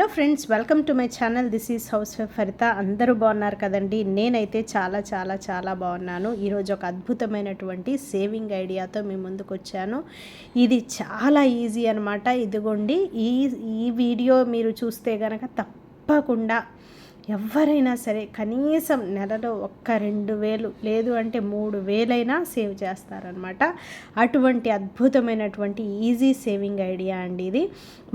Hello friends welcome to my channel. This is housewife Faritha అందరూ బాగున్నారు కదండి? నేనైతే చాలా చాలా చాలా బాగున్నాను. ఈరోజు ఒక అద్భుతమైనటువంటి సేవింగ్ ఐడియాతో మీ ముందుకు వచ్చాను ఇది చాలా ఈజీ అనమాట ఇదిగోండి ఈ ఈ వీడియో మీరు చూస్తే కనుక తప్పకుండా ఎవరైనా సరే కనీసం నెలలో ఒక్క రెండు వేలు లేదు అంటే మూడు వేలైనా సేవ్ చేస్తారనమాట అటువంటి అద్భుతమైనటువంటి ఈజీ సేవింగ్ ఐడియా అండి ఇది.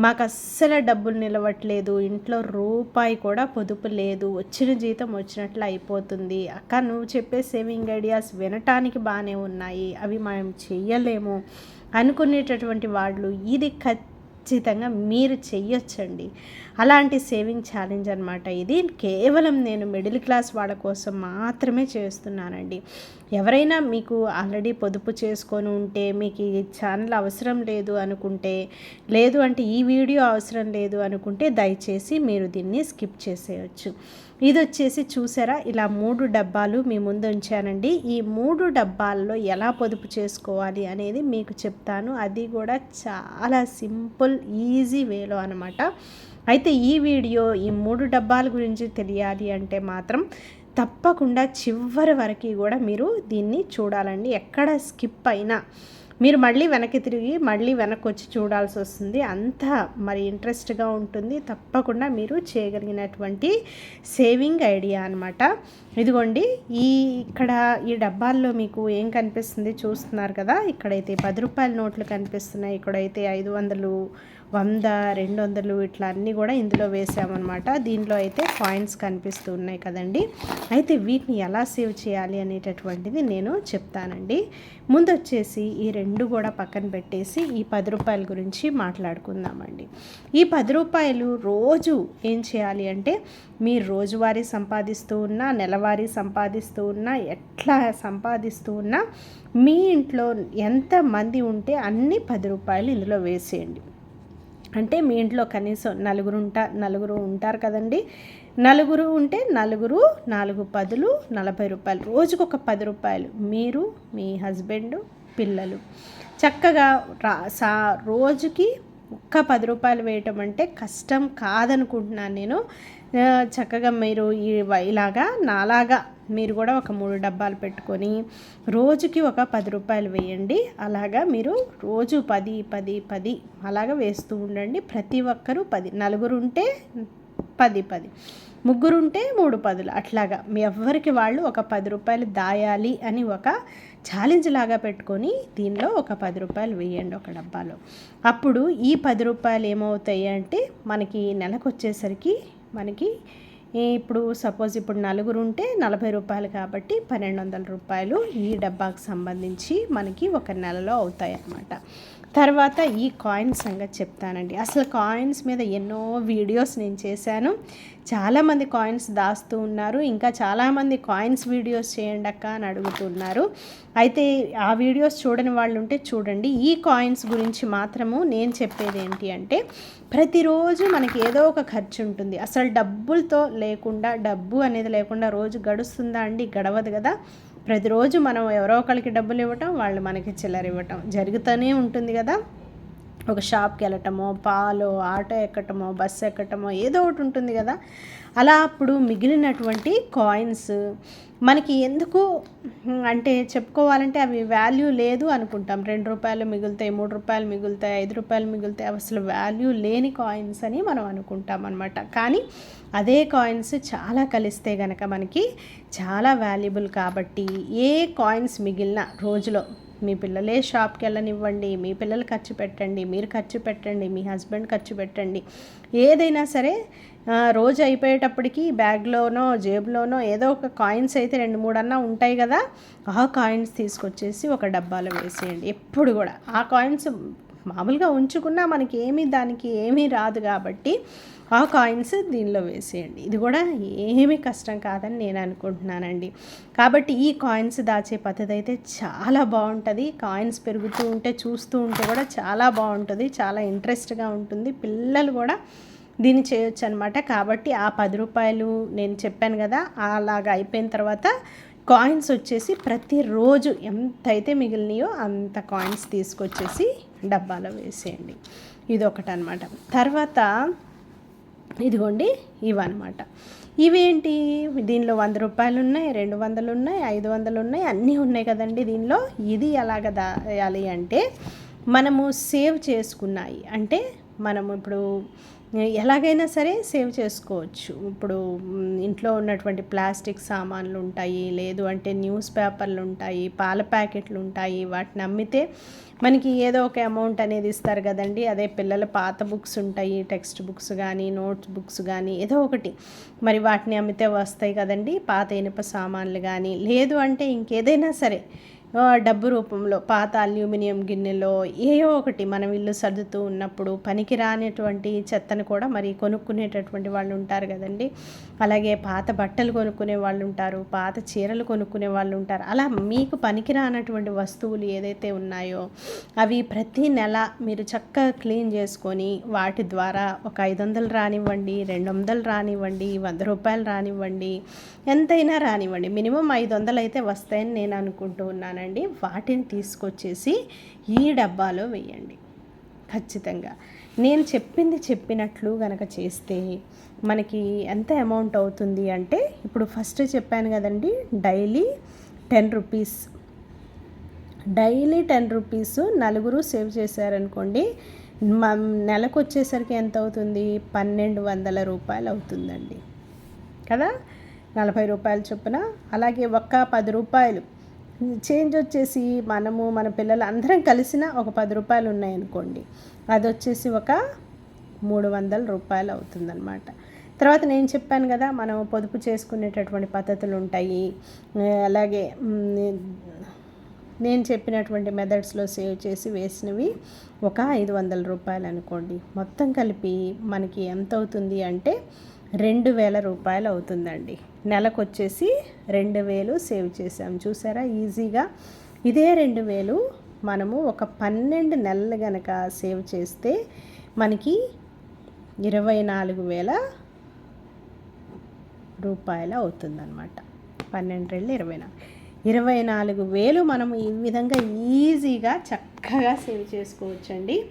మాకు అస్సలు డబ్బులు నిలవట్లేదు ఇంట్లో రూపాయి కూడా పొదుపు లేదు వచ్చిన జీతం వచ్చినట్లు అయిపోతుంది. అక్క నువ్వు చెప్పే సేవింగ్ ఐడియాస్ వినటానికి బాగానే ఉన్నాయి అవి మనం చెయ్యలేము అనుకునేటటువంటి వాళ్ళు ఇది ఖచ్చితంగా ఖచ్చితంగా మీరు చెయ్యొచ్చండి. అలాంటి సేవింగ్ ఛాలెంజ్ అనమాట ఇది. కేవలం నేను మిడిల్ క్లాస్ వాళ్ళ కోసం మాత్రమే చేస్తున్నానండి. ఎవరైనా మీకు ఆల్రెడీ పొదుపు చేసుకొని ఉంటే మీకు ఈ ఛానల్ అవసరం లేదు అనుకుంటే లేదు అంటే ఈ వీడియో అవసరం లేదు అనుకుంటే దయచేసి మీరు దీన్ని స్కిప్ చేసేయచ్చు. ఇది వచ్చేసి చూసారా? ఇలా మూడు డబ్బాలు మీ ముందు ఉంచానండి. ఈ మూడు డబ్బాల్లో ఎలా పొదుపు చేసుకోవాలి అనేది మీకు చెప్తాను. అది కూడా చాలా సింపుల్ ఈజీ వేలో అనమాట అయితే ఈ వీడియో ఈ మూడు డబ్బాల గురించి తెలియాలి అంటే మాత్రం తప్పకుండా చివరి వరకు కూడా మీరు దీన్ని చూడాలండి. ఎక్కడ స్కిప్ అయినా మీరు మళ్ళీ వెనక్కి తిరిగి మళ్ళీ వెనక్కి వచ్చి చూడాల్సి వస్తుంది. అంత మరి ఇంట్రెస్ట్గా ఉంటుంది. తప్పకుండా మీరు చేయగలిగినటువంటి సేవింగ్ ఐడియా అనమాట ఇదిగోండి ఈ ఇక్కడ ఈ డబ్బాల్లో మీకు ఏం కనిపిస్తుంది చూస్తున్నారు కదా? ఇక్కడైతే పది రూపాయల నోట్లు కనిపిస్తున్నాయి. ఇక్కడైతే ఐదు వందలు వంద రెండు వందలు ఇట్లా అన్నీ కూడా ఇందులో వేసామన్నమాట. దీనిలో అయితే కాయిన్స్ కనిపిస్తూ ఉన్నాయి కదండి. అయితే వీటిని ఎలా సేవ్ చేయాలి అనేటటువంటిది నేను చెప్తానండి. ముందు వచ్చేసి ఈ రెండు కూడా పక్కన పెట్టేసి ఈ పది రూపాయల గురించి మాట్లాడుకుందామండి. ఈ పది రూపాయలు రోజు ఏం చేయాలి అంటే మీరు రోజువారీ సంపాదిస్తూ ఉన్నా నెలవారీ సంపాదిస్తూ ఉన్నా ఎట్లా సంపాదిస్తూ ఉన్నా మీ ఇంట్లో ఎంతమంది ఉంటే అన్ని పది రూపాయలు ఇందులో వేసేయండి. అంటే మీ ఇంట్లో కనీసం నలుగురు ఉంటా నలుగురు ఉంటారు కదండి. నలుగురు ఉంటే నలుగురు నాలుగు పదులు నలభై రూపాయలు. రోజుకు ఒక పది రూపాయలు. మీరు మీ హస్బెండ్ పిల్లలు. చక్కగా రా సా రోజుకి ఒక్క పది రూపాయలు వేయటం అంటే కష్టం కాదనుకుంటున్నాను నేను. చక్కగా మీరు ఇలాగా నాలాగా మీరు కూడా ఒక మూడు డబ్బాలు పెట్టుకొని రోజుకి ఒక పది రూపాయలు వేయండి. అలాగా మీరు రోజు పది పది పది అలాగా వేస్తూ ఉండండి. ప్రతి ఒక్కరూ పది నలుగురు ఉంటే పది పది. ముగ్గురు ఉంటే మూడు పదులు. అట్లాగా మీ ఎవ్వరికి వాళ్ళు ఒక పది రూపాయలు దాయాలి అని ఒక ఛాలెంజ్ లాగా పెట్టుకొని దీనిలో ఒక పది రూపాయలు వేయండి ఒక డబ్బాలో. అప్పుడు ఈ పది రూపాయలు ఏమవుతాయి అంటే మనకి నెలకు వచ్చేసరికి మనకి ఇప్పుడు సపోజ్ ఇప్పుడు నలుగురు ఉంటే నలభై రూపాయలు కాబట్టి పన్నెండు వందల రూపాయలు ఈ డబ్బాకు సంబంధించి మనకి ఒక నెలలో అవుతాయి అన్నమాట తర్వాత ఈ కాయిన్స్ సంగతి చెప్తానండి. అసలు కాయిన్స్ మీద ఎన్నో వీడియోస్ నేను చేశాను. చాలామంది కాయిన్స్ దాస్తూ ఉన్నారు. ఇంకా చాలామంది కాయిన్స్ వీడియోస్ చేయండి అక్క అని అడుగుతున్నారు. అయితే ఆ వీడియోస్ చూడని వాళ్ళు ఉంటే చూడండి. ఈ కాయిన్స్ గురించి మాత్రము నేను చెప్పేది ఏంటి అంటే ప్రతిరోజు మనకి ఏదో ఒక ఖర్చు ఉంటుంది. అసలు డబ్బులతో లేకుండా డబ్బు అనేది లేకుండా రోజు గడుస్తుందా అండి? గడవదు కదా. ప్రతిరోజు మనం ఎవరో ఒకరికి డబ్బులు ఇవ్వటం వాళ్ళు మనకి చిల్లర ఇవ్వటం జరుగుతూనే ఉంటుంది కదా. ఒక షాప్కి వెళ్ళటమో పాలు ఆటో ఎక్కటమో బస్సు ఎక్కటమో ఏదో ఒకటి ఉంటుంది కదా. అలా అప్పుడు మిగిలినటువంటి కాయిన్స్ మనకి ఎందుకు అంటే చెప్పుకోవాలంటే అవి వాల్యూ లేదు అనుకుంటాం. రెండు రూపాయలు మిగులుతాయి మూడు రూపాయలు మిగులుతాయి ఐదు రూపాయలు మిగులుతాయి అసలు వాల్యూ లేని కాయిన్స్ అని మనం అనుకుంటాం అనమాట కానీ అదే కాయిన్స్ చాలా కలిస్తే గనక మనకి చాలా వాల్యుబుల్ కాబట్టి ఏ కాయిన్స్ మిగిలిన రోజులో మీ పిల్లలే షాప్కి వెళ్ళనివ్వండి మీ పిల్లలు ఖర్చు పెట్టండి మీరు ఖర్చు పెట్టండి మీ హస్బెండ్ ఖర్చు పెట్టండి. ఏదైనా సరే రోజు అయిపోయేటప్పటికి బ్యాగ్లోనో జేబులోనో ఏదో ఒక కాయిన్స్ అయితే రెండు మూడు అన్నా ఉంటాయి కదా ఆ కాయిన్స్ తీసుకొచ్చేసి ఒక డబ్బాలో వేసేయండి. ఎప్పుడు కూడా. ఆ కాయిన్స్ మామూలుగా ఉంచుకున్నా మనకి ఏమీ దానికి ఏమీ రాదు కాబట్టి ఆ కాయిన్స్ దీనిలో వేసేయండి. ఇది కూడా ఏమీ కష్టం కాదని నేను అనుకుంటున్నానండి. కాబట్టి ఈ కాయిన్స్ దాచే పద్ధతి అయితే చాలా బాగుంటుంది. కాయిన్స్ పెరుగుతూ ఉంటే చూస్తూ ఉంటే కూడా చాలా బాగుంటుంది. చాలా ఇంట్రెస్ట్గా ఉంటుంది. పిల్లలు కూడా దీన్ని చేయొచ్చు అనమాట కాబట్టి ఆ పది రూపాయలు నేను చెప్పాను కదా అలాగా అయిపోయిన తర్వాత కాయిన్స్ వచ్చేసి ప్రతిరోజు ఎంత అయితే మిగిలినాయో అంత కాయిన్స్ తీసుకొచ్చేసి డబ్బాలో వేసేయండి. ఇది ఒకటి అనమాట తర్వాత ఇదిగోండి ఇవన్నమాట. ఇవేంటి? దీనిలో వంద రూపాయలు ఉన్నాయి రెండు వందలు ఉన్నాయి ఐదు వందలు ఉన్నాయి అన్నీ ఉన్నాయి కదండి దీనిలో. ఇది ఎలాగ దాయాలి అంటే మనము సేవ్ చేసుకున్నాయి. అంటే మనము ఇప్పుడు ఎలాగైనా సరే సేవ్ చేసుకోవచ్చు. ఇప్పుడు ఇంట్లో ఉన్నటువంటి ప్లాస్టిక్ సామాన్లు ఉంటాయి లేదు అంటే న్యూస్ పేపర్లు ఉంటాయి పాల ప్యాకెట్లు ఉంటాయి వాటిని అమ్మితే మనకి ఏదో ఒక అమౌంట్ అనేది ఇస్తారు కదండి. అదే పిల్లల పాత బుక్స్ ఉంటాయి టెక్స్ట్ బుక్స్ కానీ నోట్స్ బుక్స్ కానీ ఏదో ఒకటి. మరి వాటిని అమ్మితే వస్తాయి కదండి పాత ఇనుప సామాన్లు కానీ లేదు అంటే ఇంకేదైనా సరే డబ్బు రూపంలో పాత అల్యూమినియం గిన్నెలో ఏయో ఒకటి మనం ఇల్లు సర్దుతూ ఉన్నప్పుడు పనికి రానటువంటి చెత్తను కూడా మరి కొనుక్కునేటటువంటి వాళ్ళు ఉంటారు కదండి. అలాగే పాత బట్టలు కొనుక్కునే వాళ్ళు ఉంటారు పాత చీరలు కొనుక్కునే వాళ్ళు ఉంటారు. అలా మీకు పనికి రానటువంటి వస్తువులు ఏదైతే ఉన్నాయో అవి ప్రతి నెల మీరు చక్కగా క్లీన్ చేసుకొని వాటి ద్వారా ఒక ఐదు వందలు రానివ్వండి రెండు వందలు రానివ్వండి వంద రూపాయలు రానివ్వండి ఎంతైనా రానివ్వండి. మినిమం ఐదు వందలు అయితే వస్తాయని నేను అనుకుంటూ ఉన్నాను ఉన్నాయండి వాటిని తీసుకొచ్చేసి ఈ డబ్బాలో వేయండి. ఖచ్చితంగా. నేను చెప్పింది చెప్పినట్లు గనక చేస్తే మనకి ఎంత అమౌంట్ అవుతుంది అంటే ఇప్పుడు ఫస్ట్ చెప్పాను కదండి daily ten rupees. Daily ten rupees నలుగురు సేవ్ చేశారనుకోండి నెలకు వచ్చేసరికి ఎంత అవుతుంది? పన్నెండు వందల రూపాయలు అవుతుందండి. కదా? నలభై రూపాయలు చొప్పున. అలాగే ఒక్క పది రూపాయలు చేంజ్ వచ్చేసి మనము మన పిల్లలు అందరం కలిసిన ఒక పది రూపాయలు ఉన్నాయనుకోండి. అది వచ్చేసి ఒక మూడు వందల రూపాయలు అవుతుందన్నమాట. తర్వాత నేను చెప్పాను కదా మనం పొదుపు చేసుకునేటటువంటి పద్ధతులు ఉంటాయి అలాగే నేను చెప్పినటువంటి మెథడ్స్లో సేవ్ చేసి వేసినవి ఒక ఐదు వందల రూపాయలు అనుకోండి మొత్తం కలిపి మనకి ఎంత అవుతుంది అంటే రెండు వేల రూపాయలు అవుతుందండి నెలకు వచ్చేసి రెండు వేలు సేవ్ చేసాం చూసారా? ఈజీగా. ఇదే రెండు వేలు మనము ఒక పన్నెండు నెలలు గనక సేవ్ చేస్తే మనకి ఇరవై నాలుగు వేల రూపాయలు అవుతుందన్నమాట. పన్నెండు రెండు ఇరవై నాలుగు. ఇరవై నాలుగు వేలు మనం ఈ విధంగా ఈజీగా చక్కగా సేవ్ చేసుకోవచ్చండి.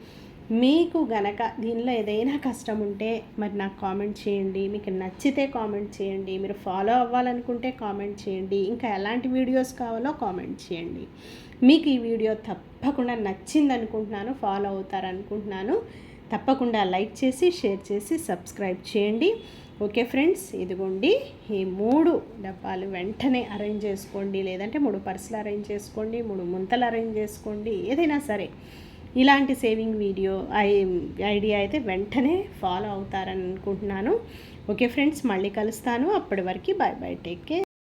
మీకు గనక దీనిలో ఏదైనా కష్టం ఉంటే మరి నాకు కామెంట్ చేయండి. మీకు నచ్చితే కామెంట్ చేయండి. మీరు ఫాలో అవ్వాలనుకుంటే కామెంట్ చేయండి. ఇంకా ఎలాంటి వీడియోస్ కావాలో కామెంట్ చేయండి. మీకు ఈ వీడియో తప్పకుండా నచ్చింది అనుకుంటున్నాను ఫాలో అవుతారనుకుంటున్నాను. తప్పకుండా లైక్ చేసి షేర్ చేసి సబ్స్క్రైబ్ చేయండి. ఓకే ఫ్రెండ్స్ ఇదిగోండి. ఈ మూడు డబ్బాలు వెంటనే అరేంజ్ చేసుకోండి. లేదంటే మూడు పర్సులు అరేంజ్ చేసుకోండి మూడు ముంతలు అరేంజ్ చేసుకోండి. ఏదైనా సరే. ఇలాంటి సేవింగ్ వీడియో ఐ ఐడియా అయితే వెంటనే ఫాలో అవుతారని అనుకుంటున్నాను. ఓకే ఫ్రెండ్స్ మళ్ళీ కలుస్తాను. అప్పటి వరకు బాయ్ బాయ్ టేక్ కేర్.